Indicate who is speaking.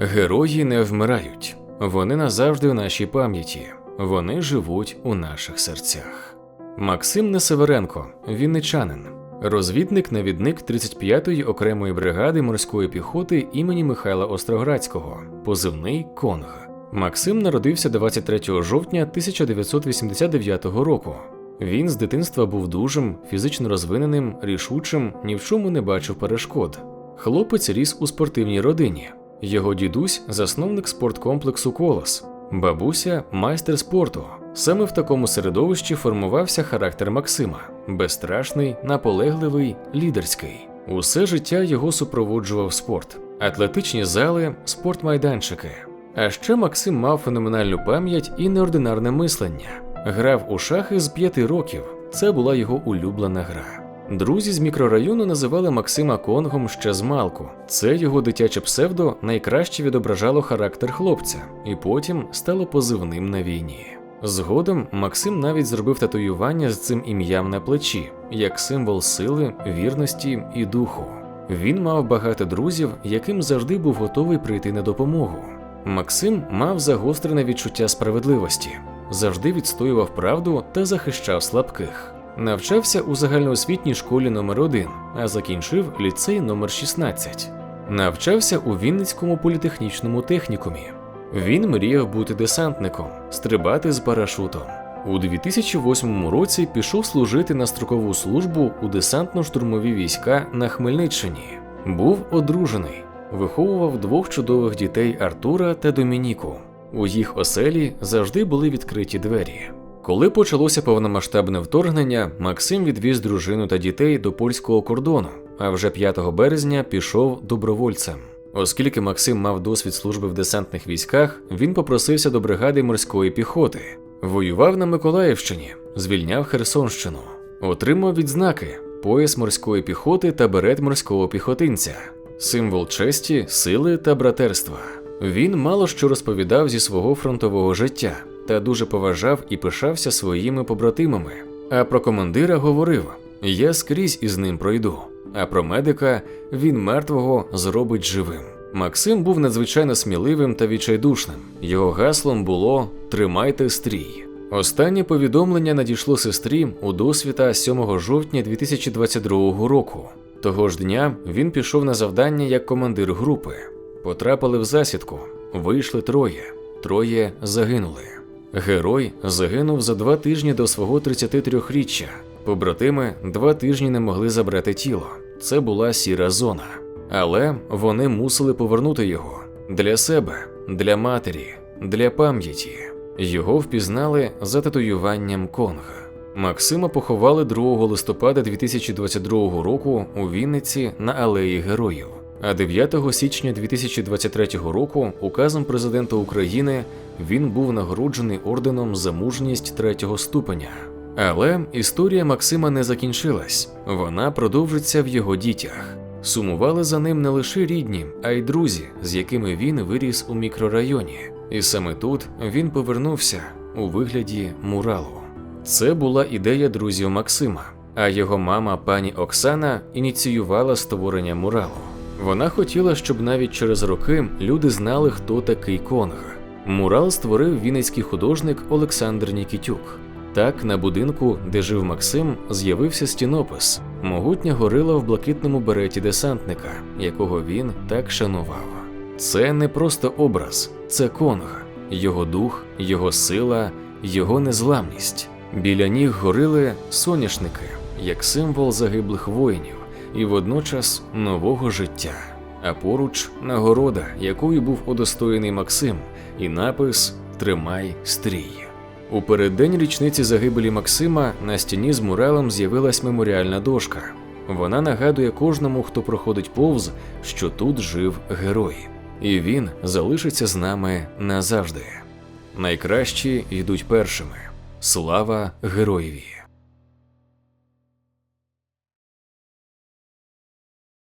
Speaker 1: Герої не вмирають, вони назавжди в нашій пам'яті, вони живуть у наших серцях. Максим Несеверенко, вінничанин, розвідник-навідник 35-ї окремої бригади морської піхоти імені Михайла Остроградського, позивний Конг. Максим народився 23 жовтня 1989 року. Він з дитинства був дужим, фізично розвиненим, рішучим, ні в чому не бачив перешкод. Хлопець ріс у спортивній родині. Його дідусь засновник спорткомплексу Колос, бабуся майстер спорту. Саме в такому середовищі формувався характер Максима безстрашний, наполегливий, лідерський. Усе життя його супроводжував спорт, атлетичні зали, спортмайданчики. А ще Максим мав феноменальну пам'ять і неординарне мислення. Грав у шахи з п'яти років. Це була його улюблена гра. Друзі з мікрорайону називали Максима Конгом ще з малку. Це його дитяче псевдо найкраще відображало характер хлопця, і потім стало позивним на війні. Згодом Максим навіть зробив татуювання з цим ім'ям на плечі, як символ сили, вірності і духу. Він мав багато друзів, яким завжди був готовий прийти на допомогу. Максим мав загострене відчуття справедливості, завжди відстоював правду та захищав слабких. Навчався у загальноосвітній школі номер 1 а закінчив ліцей номер 16 Навчався у Вінницькому політехнічному технікумі. Він мріяв бути десантником, стрибати з парашутом. У 2008 році пішов служити на строкову службу у десантно-штурмові війська на Хмельниччині. Був одружений, виховував двох чудових дітей Артура та Домініку. У їх оселі завжди були відкриті двері. Коли почалося повномасштабне вторгнення, Максим відвіз дружину та дітей до польського кордону, а вже 5 березня пішов добровольцем. Оскільки Максим мав досвід служби в десантних військах, він попросився до бригади морської піхоти, воював на Миколаївщині, звільняв Херсонщину, отримав відзнаки, пояс морської піхоти та берет морського піхотинця, символ честі, сили та братерства. Він мало що розповідав зі свого фронтового життя та дуже поважав і пишався своїми побратимами. А про командира говорив: я скрізь із ним пройду. А про медика він мертвого зробить живим. Максим був надзвичайно сміливим та відчайдушним. Його гаслом було Тримайте стрій. Останнє повідомлення надійшло сестрі у досвіта 7 жовтня 2022 року. Того ж дня він пішов на завдання як командир групи. Потрапили в засідку, вийшли троє, троє загинули. Герой загинув за два тижні до свого 33-річчя. Побратими два тижні не могли забрати тіло. Це була сіра зона. Але вони мусили повернути його для себе, для матері, для пам'яті. Його впізнали за татуюванням Конга. Максима поховали 2 листопада 2022 року у Вінниці на алеї Героїв. А 9 січня 2023 року указом президента України він був нагороджений орденом за мужність третього ступеня. Але історія Максима не закінчилась, вона продовжиться в його дітях. Сумували за ним не лише рідні, а й друзі, з якими він виріс у мікрорайоні. І саме тут він повернувся у вигляді муралу. Це була ідея друзів Максима, а його мама пані Оксана ініціювала створення муралу. Вона хотіла, щоб навіть через роки люди знали, хто такий Конг. Мурал створив вінницький художник Олександр Нікітюк. Так, на будинку, де жив Максим, з'явився стінопис могутня горила в блакитному береті десантника, якого він так шанував. Це не просто образ, це Конг, його дух, його сила, його незламність. Біля ніг горили соняшники, як символ загиблих воїнів, і водночас нового життя. А поруч нагорода, якою був удостоєний Максим, і напис Тримай стрій. У переддень річниці загибелі Максима на стіні з муралом з'явилась меморіальна дошка. Вона нагадує кожному, хто проходить повз, що тут жив герой, і він залишиться з нами назавжди. Найкращі йдуть першими. Слава героєві!